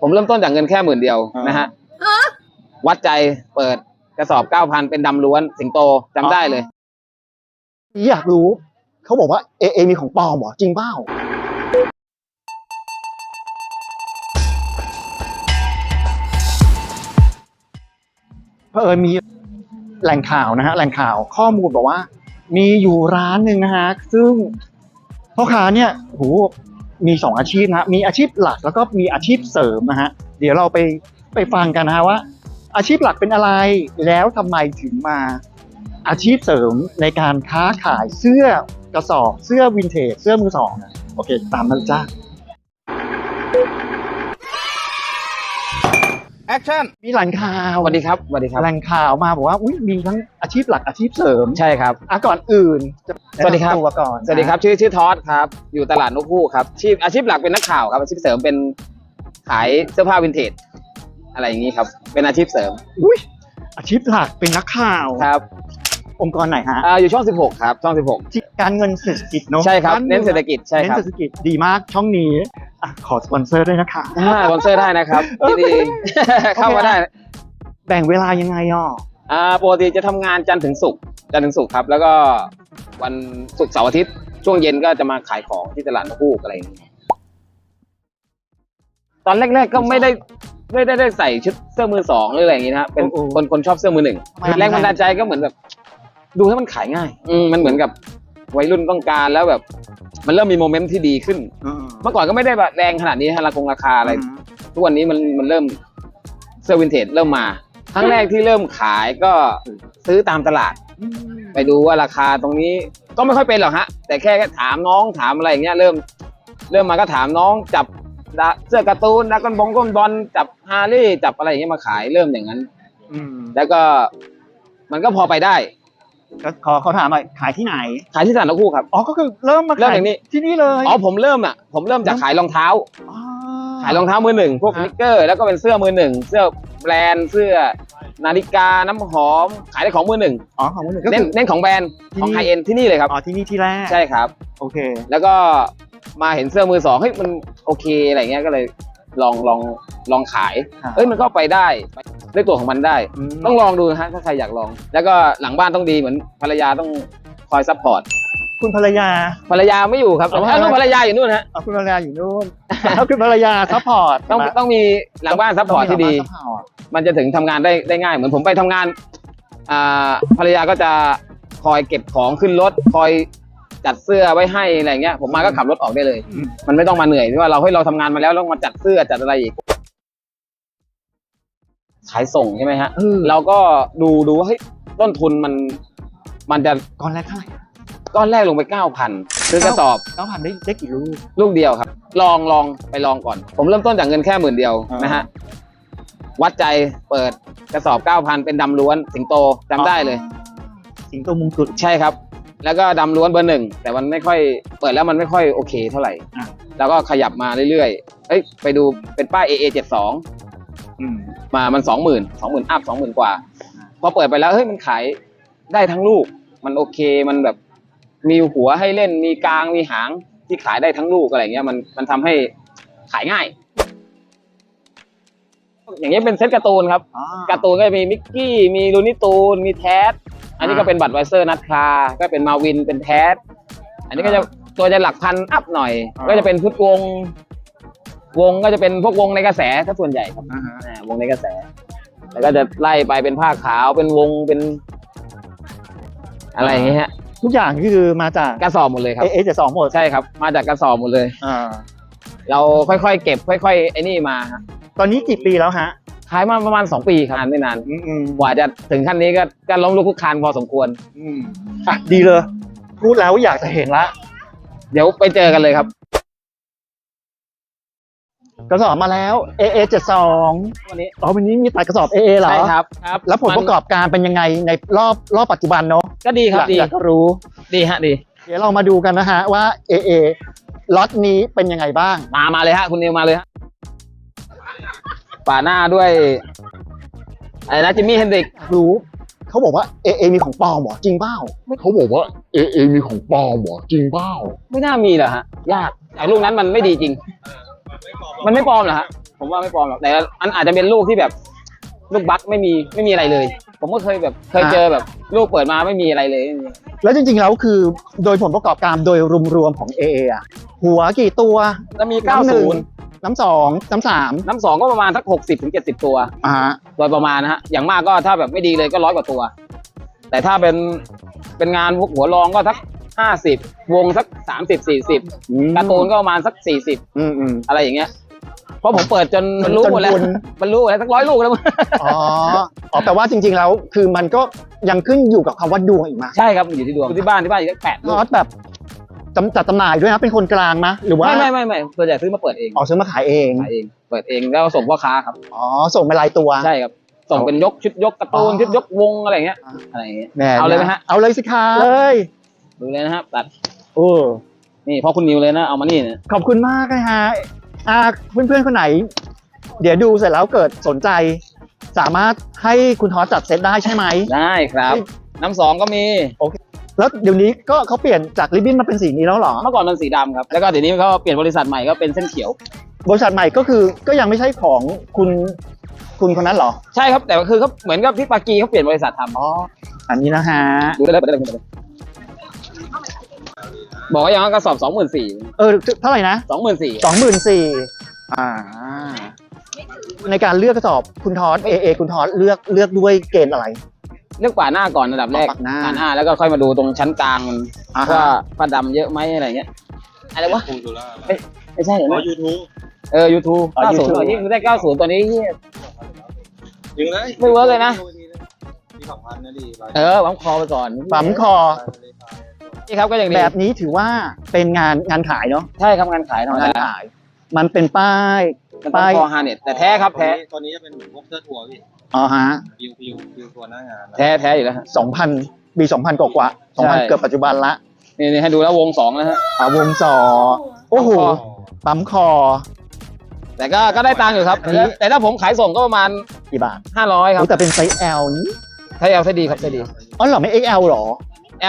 ผมเริ่มต้นจากเงินแค่หมื่นเดียวอ่านนะฮะวัดใจเปิดกระสอบเก้าพันเป็นดำล้วนสิงโตจำได้เลย อยากรู้ เขาบอกว่าเอเอมีของปลอมเหรอจริงเปล่าเพอเอิญมีแหล่งข่าวนะฮะแหล่งข่าวข้อมูลบอกว่า มีอยู่ร้านหนึ่งนะฮะ ซึ่งพ่อค้าเนี่ยโห มีสองอาชีพนะฮะมีอาชีพหลักแล้วก็มีอาชีพเสริมนะฮะเดี๋ยวเราไปไปฟังกันนะฮะว่า อาชีพหลักเป็นอะไรแล้วทำไมถึงมาอาชีพเสริมในการค้าขายเสื้อกระสอบเสื้อวินเทจเสื้อมือสองนะโอเค ตามนั้นจ้า แอคชั่นมีแหล่งข่าวสวัสดีครับสวัสดีครับแหล่งข่าวมาบอกว่าอุ้ยมีทั้งอาชีพหลักอาชีพเสริมใช่ครับอะก่อนอื่นจะสวัสดีครับแนะนำตัวก่อนสวัสดีครับชื่อชื่อทอสครับอยู่ตลาดนกฮูกครับอาชีพอาชีพหลักเป็นนักข่าวครับอาชีพเสริมเป็นขายเสื้อผ้าวินเทจอะไรอย่างนี้ครับเป็นอาชีพเสริมอุ้ยอาชีพหลักเป็นนักข่าวครับ องค์กรไหนฮะอ่าอยู่ช่อง 16 ครับ ช่องที่การเงินเศรษฐกิจเนาะ16ใช่ครับกาเน้นเศรษฐกิจใช่เน้นครับเศรษฐกิจดีมากช่องนี้อะขอสปอนเซอร์ด้วยนะคะ อ่าสปอนเซอร์ได้นะครับที่ดี เข้ามาได้แบ่งเวลายังไงอะอ่าปกติจะทำงานจันทร์ถึงศุกร์จันทร์ถึงศุกร์ครับ แล้วก็วันศุกร์เสาร์อาทิตย์ช่วงเย็นก็จะมาขายของที่ตลาดนกฮูกอะไรอย่างนี้ ตอนแรกๆก็ไม่ได้ไม่ได้ได้ใส่ชุดเสื้อมือสองหรืออะไรอย่างนี้นะฮะเป็นคนคนชอบเสื้อมือหนึ่งแรงบันดาลใจก็เหมือนแบบ ดูให้มันขายง่ายอืมมันเหมือนกับวัยรุ่นต้องการแล้วแบบ มันเริ่มมีโมเมนต์ที่ดีขึ้นอืมเมื่อก่อนก็ไม่ได้แบบแรงขนาดนี้ฮะราคงราคาอะไรทุกวันนี้มันมันเริ่มเสื้อวินเทจเริ่มมา ครั้งแรกที่เริ่มขายก็ซื้อตามตลาดอืมไปดูว่าราคาตรงนี้ก็ไม่ค่อยเป็นหรอกฮะ แต่แค่ถามน้องถามอะไรอย่างเงี้ยเริ่ม เริ่มมาก็ถามน้องจับดาเสื้อการ์ตูนดักกันบงก้นบอลจับฮาร์รี่จับอะไรอย่างเงี้ยมาขายเริ่มอย่างนั้นอืมแล้วก็มันก็พอไปได้ ก็ขอเขาถามหน่อยขายที่ไหน ขายที่ตลาดนกฮูกครับ อ๋อก็คือเริ่มมาเริ่มขายอย่างนี้ที่นี่เลยอ๋อผมเริ่มอะ ผมเริ่มจากขายรองเท้าอ๋อขายรองเท้ามือหนึ่งพวกฮะนิกเกอร์ แล้วก็เป็นเสื้อมือหนึ่งเสื้อแบรนด์เสื้อนาฬิกาน้ำหอม ขายได้ของมือหนึ่งอ๋อของมือหนึ่งก็เน้นคือเน้นของแบรนด์ที่ของนี่ไฮเอ็นที่นี่เลยครับ อ๋อที่นี่ที่แรกใช่ครับ โอเค แล้วก็มาเห็นเสื้อมือสองเฮ้ยมันโอเคอะไรเงี้ยก็เลยลองลองลองขาย ครับ เอ้ยมันก็ไปได้ ด้วยตัวของมันได้มต้องลองดูนะฮะถ้าใครอยากลอง แล้วก็หลังบ้านต้องดีเหมือนภรรยาต้องคอยซัพพอร์ตคุณภรรยา ภรรยาไม่อยู่ครับอ๋อถ้าลูกภรรยาอยู่นู่นฮะอ๋อคุณภรรยาอยู่นู่นแล้วคุณภรรยาซัพพอร์ตต้องต้องมีหลังบ้านซัพพอร์ตที่ดีซัพพอร์ตมันจะถึงทำงานได้ได้ง่ายเหมือนผมไปทำงานอ่าภรรยาก็จะคอยเก็บของขึ้นรถคอยจัดเสื้อไว้ให้อะไรเงี้ยผมมาก็ขับรถออกได้เลย อืม มันไม่ต้องมาเหนื่อยที่ว่าเราให้ยเราทำงานมาแล้วต้องมาจัดเสื้อจัดอะไรอีก ขายส่งใช่ไหมฮะเออ เราก็ดูดูว่าเฮ้ยต้นทุนมันมันจะก่อนแรกเท่าไหร่ก้อนแรกลงไปเก้าพันซื้อกระสอบเก้าพันได้ได้กี่ลูก ลูกเดียวครับ ลองลองไปลองก่อน ผมเริ่มต้นจากเงินแค่หมื่นเดียวอ่าน นะฮะวัดใจเปิดกระสอบเก้าพันเป็นดำล้วนสิงโตจำได้เลย สิงโตมงกุฎ ใช่ครับ แล้วก็ดำล้วนเบอร์หนึ่ง แต่มันไม่ค่อยเปิดแล้วมันไม่ค่อยโอเคเท่าไหร่ อะ แล้วก็ขยับมาเรื่อยๆ เอ้ยไปดูเป็นป้าย AA เจ็ดส องอืมมามันสองหมื่นสองหมื่นอัพสองหมื่นกว่าพอเปิดไปแล้วเฮ้ยมันขายได้ทั้งลูก มันโอเคมันแบบมีหัวให้เล่นมีกลางมีหางที่ขายได้ทั้งลูกอะไรเงี้ยมันมันทำให้ขายง่าย อย่างเงี้ยเป็นเซตการ์ตูนครับอ๋อการ์ตูนก็จะมีมิกกี้ มีลูนิตูน มีแทส อันนี้ก็เป็นบัตรไวเซอร์นัทคลาก็เป็นมาวิน เป็นแทส อันนี้ก็จะตัวจะหลักพันอัพหน่อยก็จะเป็นพุทธวงศ์ วงก็จะเป็นพวกวงในกระแสถ้าส่วนใหญ่ครับอ่าฮะ อ่าวงในกระแส แล้วก็จะไล่ไปเป็นผ้าขาวเป็นวงเป็น อะไรอย่างเงี้ยฮะทุกอย่างคือมาจากกระสอบหมดเลยครับ เอเอจะสองหมดใช่ครับ มาจากกระสอบหมดเลย อ่าเราค่อยๆเก็บ ค่อยๆไอ้นี่มาฮะตอนนี้กี่ปีแล้วฮะขายมาประมาณสองปีครับนานไม่นานอืมอืมกว่าจะถึงขั้นนี้ก็ก็ล้มลุกคลุกคลานพอสมควร อืมอะดีเลย พูดแล้วอยากจะเห็นละ เดี๋ยวไปเจอกันเลยครับ กระสอบมาแล้ว AA 72วันนี้อ๋อวันนี้มีตัดกระสอบ AA เหรอใช่ครับครับแล้วผลประกอบการเป็นยังไงในรอบรอบปัจจุบันเนาะก็ดีครับอยากดีอยากจะรู้ดีฮะดีเดี๋ยวเรามาดูกันนะฮะว่า AA ล็อตนี้เป็นยังไงบ้าง มามาเลยฮะคุณนิวมาเลยฮะป่าหน้าด้วยอะไรนะจิมมี่เฮนดริกรู้เขาบอกว่า AA มีของปลอมเหรอจริงเปล่าเขาบอกว่าเอเอมีของปลอมเหรอจริงเปล่าไม่น่ามีเหรอฮะยากไอ้ลูกนั้นมันไม่ดีจริง มันไม่ปลอมเหรอฮะผมว่าไม่ปลอมหรอกแต่อันอาจจะเป็นลูกที่แบบลูกบั๊กไม่มีไม่มีอะไรเลย ผมก็เคยแบบเคยเจอแบบลูกเปิดมาไม่มีอะไรเลยไม่มีแล้วจริงๆแล้วคือโดยผลประกอบการโดยรวมๆของ AA อะหัวกี่ตัวแล้วมีน้ำหนึ่ง90 น้ำสองน้ำสามน้ำสองก็ประมาณสัก 60ถึง70 ตัวอ่าฮะโดยประมาณนะฮะอย่างมากก็ถ้าแบบไม่ดีเลยก็ร้อยกว่าตัว แต่ถ้าเป็นเป็นงานพวกหัวรองก็สัก ห้าสิบวงสักสามสิบสี่สิบการ์ตูนก็ประมาณสักสี่สิบอืมอืม อะไรอย่างเงี้ย เพราะผมเปิดจนมันรู้หมดแล้วจนคุณ มันรู้หมดแล้วสักร้อยลูกแล้วมั้ง อ๋ออ๋อแปลว่าจริง ๆ แล้วคือมันก็ยังขึ้นอยู่กับคำว่าดวงอีกมาใช่ครับอยู่ที่ดวงอยู่ที่บ้านที่บ้านอยู่ที่แปดนลูอกตแบบจำจัดจำหน่ายด้วยนะเป็นคนกลางนะหรือว่าไม่ไม่ไม่ไม่ส่วนใหญ่ซื้อมาเปิดเองออกซื้อมาขายเอง ขายเอง เปิดเองแล้วส่งพ่อค้าครับ อ๋อ ส่งเป็นรายตัว ใช่ครับ ส่งเป็นยกชุดยกการ์ตูนอ๋อ ชุดยกวงอะไรอย่างเงี้ยอะไรอย่างเงี้ย แหมเอาเลยไหมฮะ เอาเลยสิคะเลย ดูเลยนะครับตัดโอ้นี่พ่อคุณนิวเลยนะเอามานี่นะขอบคุณมากนะฮะอ่าเพื่อนๆคนไหน เดี๋ยวดูเสร็จแล้วเกิดสนใจ สามารถให้คุณทอสจัดเซตได้ใช่ไหม ได้ครับ น้ำสองก็มีแล้วเดี๋ยวนี้ก็เขาเปลี่ยนจากริบบิ้นมาเป็นสีนี้แล้วเหรอ เมื่อก่อนมันสีดำครับ แล้วก็เดี๋ยวนี้เขาเปลี่ยนบริษัทใหม่ก็เป็นเส้นเขียว บริษัทใหม่ก็คือก็ยังไม่ใช่ของคุณคุณคนนั้นเหรอ ใช่ครับแต่ว่าคือเขาเหมือนกับที่ปากีเขาเปลี่ยนบริษัททำอ๋ออันนี้นะฮะดูได้เลยเปิดได้เลยเปิดได้เลย บอกว่าอย่างนั้นกระสอบสองหมื่นสี่เออเท่าไหร่นะสองหมื่นสี่สองหมื่นสี่อ่า ในการเลือกกระสอบคุณทอสเอเอคุณทอสเลือกเลือกด้วยเกณฑ์อะไร เลือกป่าหน้าก่อนอันดับแรกปาดหน้าปาดหน้าแล้วก็ค่อยมาดูตรงชั้นกลางมันอ่าว่าฮะผ้าดำเยอะไหมอะไรเงี้ยอะไรวะคูดูล่าไม่ใช่เหรออ๋อนะยูทูบเออยูทูบอ๋อเก้าศูนย์ YouTube หน่อยยิ่งได้เก้าศูนย์ตัวนี้เหี้ย ยิงเลยไม่เวิร์กเลยนะ มีสองพันนะดิเออปั๊มคอไปก่อนปั๊มคอ นี่ครับก็ยังดีแบบนี้ถือว่าเป็นงานงานขายเนาะใช่ครับงานขายธรรมงานดาขาย มันเป็นป้ายมันปั๊มคอฮาร์เน็ตแต่แท้ครับแท้ตอนนี้จะเป็นเหมือนพวกเสื้อทัวร์พี่อ๋อฮะฟิวฟิวฟิวทัวร์หน้างานนะแท้แท้อยู่แล้วฮะสองพันปีสองพันกว่าสองพันใช่เกือบปัจจุบันละนี่นี่ให้ดูแล้ววงสองแล้วฮะอ่าวงจอโอ้โหปั๊มคอ แต่ก็ก็ได้ตังค์อยู่ครับอันนี้แต่ถ้าผมขายส่งก็ประมาณกี่บาท500ครับโอ้แต่เป็นไซส์ L นี้ถ้า L ใช้ดีครับใช้ดีอ๋อเหรอไม่ XL เหรอ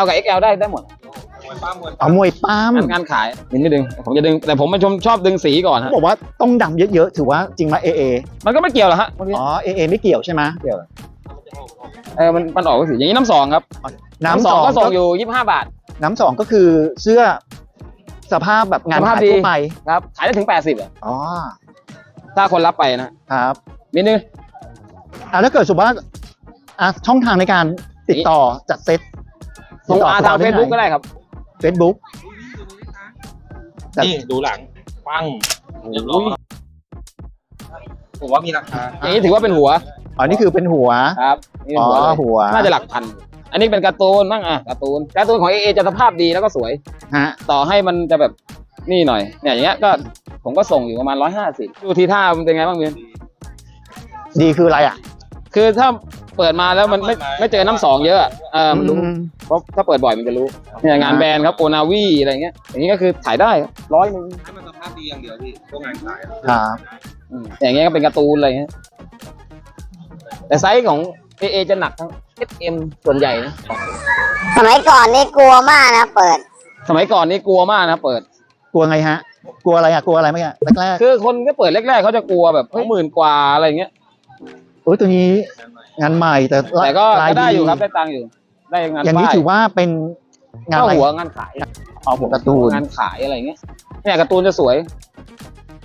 L กับ XL ได้ได้หมดม วยป้ามวยเอามวยปั้มงานงานขายนิดไม่ดึงผมจะดึงแต่ผมเป็นชมชอบดึงสีก่อนเขาฮะบอกว่าต้องดำเยอะๆ ถือว่าจริงไหม AA มันก็ไม่เกี่ยวหรอกฮะบางทีอ๋อ AA ไม่เกี่ยวใช่ไหมเออมันมันออกก็สีอย่างนี้น้ำสองครับน้ำสสอองงก็ส่งก็อยู่ 25 บาท น้ำสองก็คือเสื้อสภาพแบบงานสภาพขายดี ทั่วไปครับขายได้ถึง 80อะอ๋อถ้าคนรับไปนะครับนิดนึงอะแล้วเกิดสมมติว่าอะช่องทางในการติดต่อจัดเซตส่งมาทางเฟซบุ๊กก็ได้ครับ เฟซบุ๊กแต่นี่ดูหลังปังเรียบร้อยผมว่ามีราคาอย่างนี้ถือว่าเป็นหัวอ๋อนี่คือเป็นหัวครับนี่อ๋เป็นอหัวเลยหัวน่าจะหลักพัน อันนี้เป็นการ์ตูนบ้างอะการ์ตูนการ์ตูนของเอจะสภาพดีแล้วก็สวยฮะต่อให้มันจะแบบนี่หน่อยเนี่ยอย่างเงี้ยก็ผมก็ส่งอยู่ประมาณร้อยห้าสิบดูทีท่ามันเป็นไงบ้างเบียนดีคืออะไรอะ คือถ้า เปิดมาแล้วมันไม่ไม่เจอน้ำสองเยอะอะเออมันรู้อืมเพราะถ้าเปิดบ่อยมันจะรู้เนี่ยงานแบรนด์ครับโอนาวีอะไรเงี้ย อย่างนี้ก็คือถ่ายได้ร้อยหนึ่งให้มันสภาพดีอย่างเดียวพี่พวกงานขายอะครับอืมอย่างเงี้ยก็เป็นการ์ตูนอะไรเงี้ยแต่ไซส์ของ AA จะหนักทั้ง SM ส่วนใหญ่นะสมัยก่อนนี่กลัวมากนะเปิด สมัยก่อนนี่กลัวมากนะเปิด กลัวไงฮะ กลัวอะไรอะกลัวอะไรไหมอะแรกคือคนก็เปิดแรกๆเขาจะกลัวแบบเฮ้ยหมื่นกว่าอะไรเงี้ยๆโอ้ยตัวนี้งานใหม่แต่ละแต่ก็ลาก็ได้อยู่ครับได้ตังค์อยู่ ได้งานอย่างนี้ป้ายถือว่าเป็นงานเข้าอะไร หัวงานขายเอาหัวการ์ตูน งานขายอะไรเงี้ยเนี่ยการ์ตูนจะสวย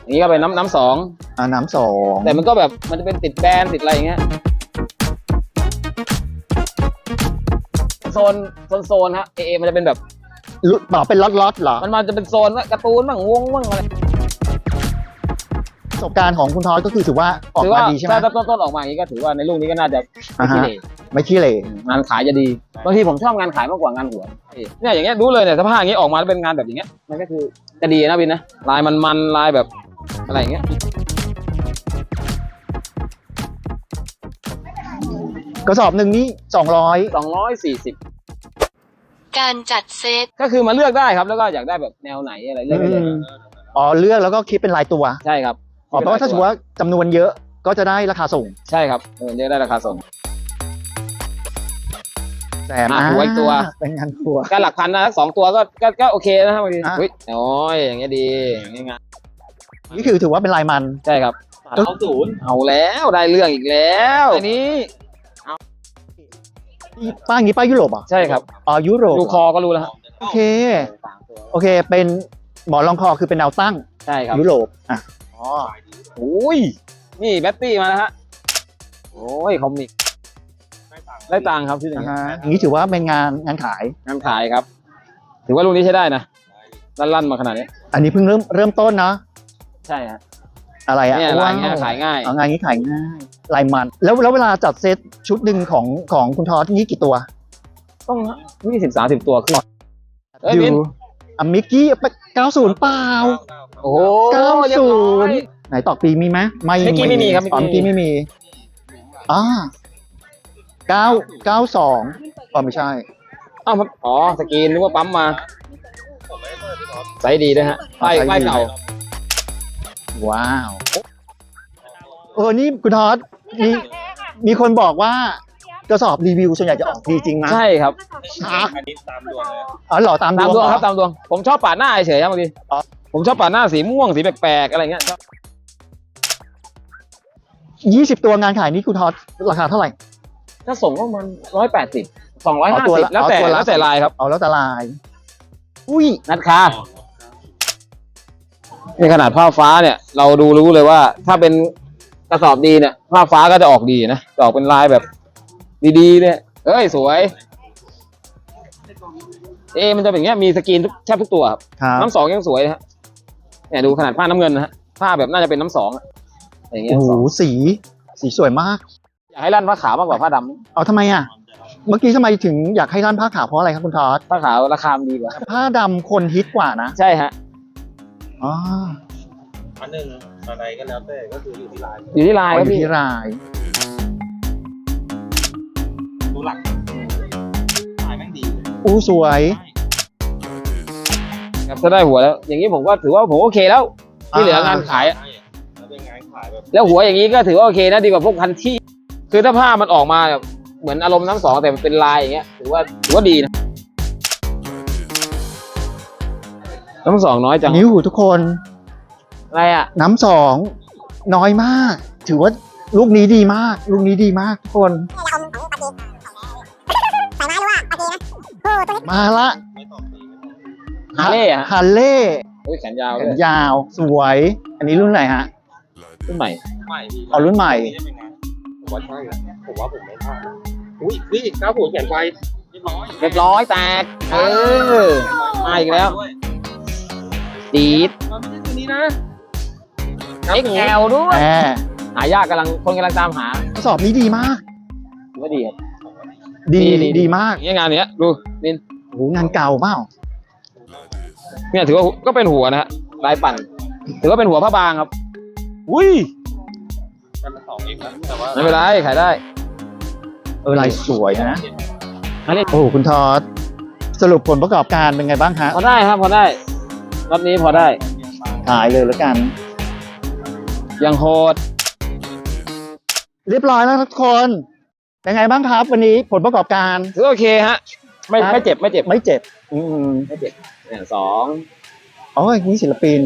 อย่างนี้ก็เป็นน้ำน้ำสอง อ่าน้ำสองแต่มันก็แบบมันจะเป็นติดแบรนด์ติดอะไรอย่างเงี้ยโซนโซนโซนฮะเอมันจะเป็นแบบลุต่อเป็นล็อตล็อตๆเหรอ มันมันจะเป็นโซนว่าการ์ตูนบ้างวงบ้างอะไร ประสบการณ์ของคุณทอยก็คือถือว่าออกถือมาว่าดีใช่ไหม ถ้าต้นต้นๆออกมาอย่างนี้ก็ถือว่าในลูกนี้ก็น่าจะอ่าไม่ฮะ ขี้เหร่ไม่ขี้เหร่งานขายจะดีบางทีผมชอบงานขายมากกว่างานหัวเนี่ยอย่างเงี้ยรู้เลยเนี่ยสภาพอย่างเงี้ยออกมาแล้วเป็นงานแบบอย่างเงี้ยมันก็คือจะดีนะบินนะลายมันมันๆลายแบบอะไรอย่างเงี้ย กระสอบหนึ่งนี่สองร้อยสองร้อยสี่สิบการจัดเซต ก็คือมาเลือกได้ครับ แล้วก็อยากได้แบบแนวไหนอะไรเลือกได้เลยอ๋อเลือกแล้วก็คิดเป็นรายตัว ใช่ครับ อ๋อแปลว่าถ้าสมมติว่าจำนวนเยอะก็จะได้ราคาส่งใช่ครับเออเลือกได้ราคาส่งแต่อะหัวอีกตัว เป็นงานตัว ก็หลักพันนะสองตัวก็ก็ก็โอเคนะครับบางทีอะ อุ้ยโอ้ยอย่างเงี้ยดีอย่างเงี้ยงานนี่คือถือว่าเป็นลายมัน ใช่ครับเข้าศูนย์เอาแล้วได้เรื่องอีกแล้วอันนี้ป้าอย่างนี้ป้ายุโรปเหรอะใช่ครับ อ๋อยุโรปดูคอก็รู้แล้วฮะโอเค โอเคเป็นหมอนรองคอคือเป็นแนวตั้งใช่ครับยุโรปอะ อ๋ออุ้ย นี่แบตตี้มาแล้วฮะ โอ้ยคอมิก ได้ตังค์ครับที่หนึ่งนะฮะอย่างนี้ถือว่าเป็นงานงานขาย งานขายครับ ถือว่าลูกนี้ใช้ได้นะลั่นๆมาขนาดนี้ อันนี้เพิ่งเริ่มเริ่มต้นเนาะใช่ฮะ อะไรอะเนี่ยลายเงี้ยว้วขายง่าย เอางานนี้ขายง่ายลายมัน แล้วแล้วเวลาจัดเซตชุดหนึ่งของของคุณทอสนี่กี่ตัว ต้องยี่สิบสามสิบตัวขึ้นเอ้ยดูมิน อะมิกกี้เก้าศูนย์เปล่า โอ้โหเก้าเรียบศูร้อยนย์ไหนต่อปีมีไหมไม่เมื่อกี้ไม่มีครับอ๋อเมื่เมื่ออกี้กี้ไม่มีอ่าเก้าเก้าสองอ๋อไม่ใช่ อ้าวมันอ๋อสกรีนนึกว่าปั๊มมาไซส์ดีด้วยฮะป้ายไซส์ดีป้ายเก่าว้าว เออนี่คุณทอสมีมีคนบอกว่า กระสอบรีวิวส่วนใหญ่จะออกดีจริงนะใช่ครับอะอันนี้ตามดวงเลยอ๋อเหรอตามตามดวงเหอครับตามดวงผมชอบปาดหน้าเฉยๆครับบางทีอ๋อผมชอบปาดหน้าสีม่วงสีแปลกๆอะไรเงี้ยชอบยี่สิบตัวงานขายนี่คุณทอสราคาเท่าไหร่ ถ้าส่งก็มันร้อยแปดสิบสองร้อยเอาห้าตัวสิบละแล้วแต่เอาตัวละ แล้วแต่ลายครับเอาแล้วแต่ลาย อุ้ยนัดคานี่ขนาดผ้าฟ้าเนี่ย เราดูรู้เลยว่า ถ้าเป็นกระสอบดีเนี่ยผ้าฟ้าก็จะออกดีนะจะออกเป็นลายแบบ ดีๆเนี่ยเอ้ยสวย เอะมันจะเป็นอย่างเงี้ยมีสกรีนทุกแทบทุกตัวครับครับน้ำสองยังสวยนะฮะเนี่ยดูขนาดผ้าน้ำเงินนะฮะผ้าแบบน่าจะเป็นน้ำสองอะอย่างเงี้ยโอ้โหสองสีสีสวยมาก อยากให้ลั่นผ้าขาวมากกว่าผ้าดำเอาทำไมอะ เมื่อกี้ทำไมถึงอยากให้ร้านผ้าขาวเพราะอะไรครับคุณทอสผ้าขาวราคามันดีกว่าผ้าดำคนฮิตกว่านะใช่ฮะอ๋ออันหนึ่งอะไรก็แล้วแต่ก็คืออยู่ที่ร้าน อยู่ที่ลายอครับยู่พี่ ที่ราย ดูหลักขายแม่งดีอู้สวย ครับถ้าได้หัวแล้ว อย่างนี้ผมก็ถือว่าผมโอเคแล้ว ที่เหลืองานขายอะแล้วเป็นงานขายแบบแล้วหัวอย่างนี้ก็ถือว่าโอเคนะดีกว่าพวกพันที่ คือถ้าผ้ามันออกมาแบบเหมือนอารมณ์น้ำสองแต่มันเป็นลายอย่างเงี้ยถือว่าถือว่าดีนะน้ำสองน้อยจังนิ้วทุกคนอะไรอะ น้ำสองน้อยมาก ถือว่าลูกนี้ดีมาก ลูกนี้ดีมากทุกคน มาละไม่ตอบดีฮาเล่อะฮันเล่อุ้ยแขนยาวแขด้วนยยาวสวย อันนี้รุ่นไหนฮะรุ่นใหม่ ใหม่ดีอ๋อรุ่นใหม่ได้เป็นไงผมว่าใช่ผมว่าผมไม่พลาดอุ้ยพี่ก้าวผมเขียนไฟเรียบร้อยเรียบร้อยแตก เออ มาอีกแล้วจีด มันไม่ใช่ตัวนี้นะ XL ด้วย แหมหายากกำลังคนกำลังตามหากระสอบนี้ดีมากถือว่าดีครับ ดีดีดีดีมากอย่างเงี้ยงานเนี้ยดูนินโอ้โหงานเก่าเปล่าเนี่ยถือว่าก็เป็นหัวนะฮะลายปั่น ถือว่าเป็นหัวผ้าบางครับ อุ้ยมันสองเองนะแต่ว่าไม่เป็นไรขายได้ เออลายสวยนะอันนี้โอ้โหคุณทอดสรุปผลประกอบการเป็นไงบ้างฮะพอได้ครับพอได้รอบนี้พอได้ขายเลยแล้วกัน ยังโหด เรียบร้อยแล้วทุกคน เป็นไงบ้างครับ วันนี้ผลประกอบการถือว่าโอเคฮะ ไม่ครับไม่เจ็บไม่เจ็บไม่เจ็บ อืมไม่เจ็บเนี่ยสองอ๋อนี่ศิลปิน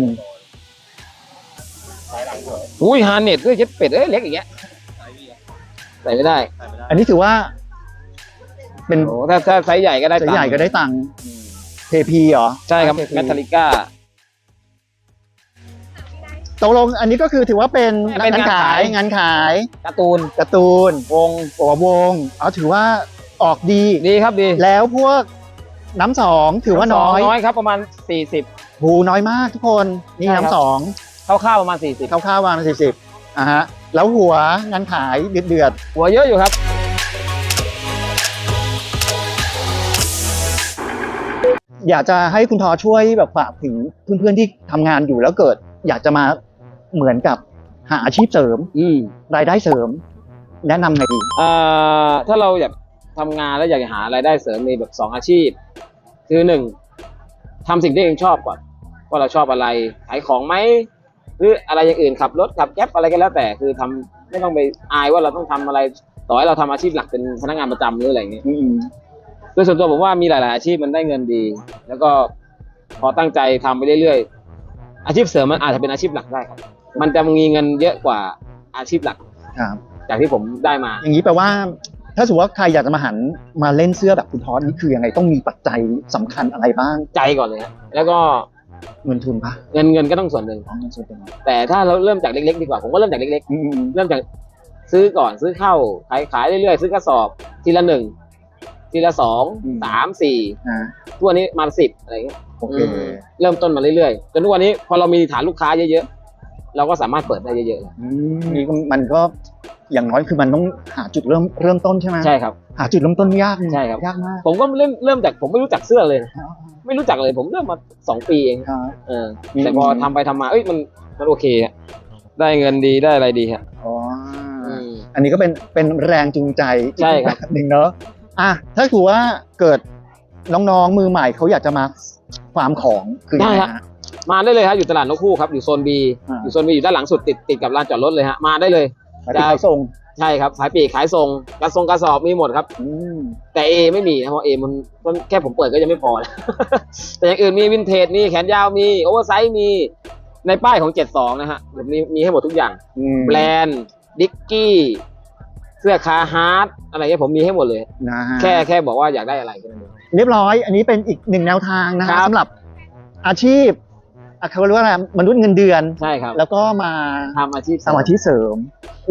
อุ้ยฮาร์เน็ตด้วยเจ็ดเป็ดเอ้ยเล็กอย่างเงี้ยใส่ไม่ได้ อันนี้ถือว่า เป็นโอ้ถ้าถ้าไซส์ใหญ่ก็ได้จะตังค์ใหญ่ก็ได้ตังค์เทพีเหรอ ใช่ครับ TP แมทลิก้า ตกลงอันนี้ก็คือถือว่าเป็นเป็นงานขายขายงานขายการ์ตูนการ์ตูนวงโอวงเอาถือว่าออกดี ดีครับดีแล้วพวกน้ำสองถือว่าน้อยน้อยครับประมาณสี่สิบหูน้อยมากทุกคนนี่ใช่ครับน้ำสองคร่าวๆประมาณสี่สิบคร่าวๆวางสี่สิบอะฮะแล้วหัวงานขายเดือดเดือดหัวเยอะอยู่ครับๆอยากจะให้คุณทอช่วยแบบฝากถึงเพื่อนๆที่ทำงานอยู่แล้วเกิด อยากจะมา เหมือนกับหาอาชีพเสริมอืมรายได้เสริม แนะนำไงดี อ่าถ้าเราอยากทำงานแล้วอยากจะหารายได้เสริมมีแบบสองอาชีพ คือหนึ่งทำสิ่งที่เองชอบก่อนว่าเราชอบอะไรขายของไหมหรืออะไรอย่างอื่นขับรถขับแก๊ปอะไรก็แล้วแต่คือทำไม่ต้องไปอายว่าเราต้องทำอะไร ต่อให้เราทำอาชีพหลักเป็นพนักงานประจำหรืออะไรอย่างเงี้ย อืมโดยส่วนตัวผมว่ามีหลาย ๆ อาชีพมันได้เงินดี แล้วก็พอตั้งใจทำไปเรื่อย ๆ อาชีพเสริมมันอาจจะเป็นอาชีพหลักได้ครับ มันจะมีเงินเยอะกว่าอาชีพหลักครับ จากที่ผมได้มา อย่างนี้แปลว่า ถ้าสมมติว่าใครอยากจะมาหันมาเล่นเสื้อแบบคุณทอสนี่คือยังไงต้องมีปัจจัยสำคัญอะไรบ้างใจก่อนเลยฮะแล้วก็เงินทุนปะเงินเงินก็ต้องส่วนหนึ่ง อ๋อเงินส่วนเป็นแต่ถ้าเราเริ่มจากเล็กๆดีกว่า ผมก็เริ่มจากเล็กอืมอืมๆ เริ่มจากซื้อก่อนซื้อเข้าขายขายเรื่อยๆ ซื้อกระสอบทีละหนึ่งทีละสองสามสี่อ่าทุกวันนี้มาสิบอะไรเงี้ยโอเค อืมเริ่มต้นมาเรื่อยๆจนทุกวันนี้พอเรามีฐานลูกค้าเยอะๆ เราก็สามารถเปิดได้เยอะๆแล้วอืมนี่ก็มันก็อย่างน้อยคือมันต้องหาจุดเริ่มเริ่มต้นใช่ไหมใช่ครับ หาจุดเริ่มต้นยากใช่ครับ ยากมากผมก็เริ่มเริ่มจากผมไม่รู้จักเสื้อเลยนะไม่รู้จักเลยผมเริ่มมาสองปีเองครับเอออืมแต่พอทำไปทำมาเอ้ยมันมันโอเคอะได้เงินดีได้อะไรดีฮะอ๋อออืม อันนี้ก็เป็นเป็นแรงจูงใจใช่ครับอีกแหนึ่งเนอะอะถ้าถือว่าเกิดน้องๆมือใหม่เขาอยากจะมาฟาร์มของคือยังไงได้ฮะฮะ มาได้เลยฮะอยู่ตลาดนกคู่ครับอยู่โซนบีอ่า อยู่โซนบีอยู่ด้านหลังสุดติดติดกับลานจอดรถเลยฮะมาได้เลยมาที่ขายส่งใช่ครับขายปลีกขายส่งกระทรงกระสอบมีหมดครับ อืมแต่เอไม่มีนะเพราะเอมันมันแค่ผมเปิดก็ยังไม่พอนะ แต่อย่างอื่นมีวินเทจมีแขนยาวมีโอเวอร์ไซส์มีในป้ายของ 72 นะฮะมีมีให้หมดทุกอย่าง อืมแบรนด์ดิกกี้เสื้อคาฮาร์ดอะไรเงี้ยผมมีให้หมดเลย นะฮะ แค่แค่บอกว่าอยากได้อะไรแค่นั้นเอง เรียบร้อย อันนี้เป็นอีกหนึ่งแนวทางนะครัฮะบ สำหรับอาชีพ อะเขาเรียกว่าอะไรมนุษย์เงินเดือน ใช่ครับแล้วก็มาทำอาชีพทำอาชีพเสริม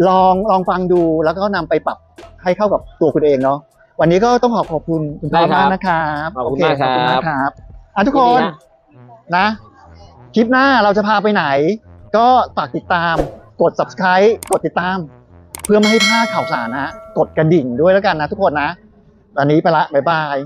ลองลองฟังดูแล้วก็นำไปปรับให้เข้ากับตัวคุณเองเนาะวันนี้ก็ต้องขอขอบคุณคุณพ่อมากนะครับขอบคุณโมากครัขอบคุณมากบครับอะทุกคนยิดีนะนะคลิปหน้าเราจะพาไปไหน ก็ฝากติดตามกด subscribe กดติดตาม เพื่อไม่ให้พลาดข่าวสารนะ กดกระดิ่งด้วยแล้วกันนะทุกคนนะ ตอนนี้ไปละ บ๊ายบาย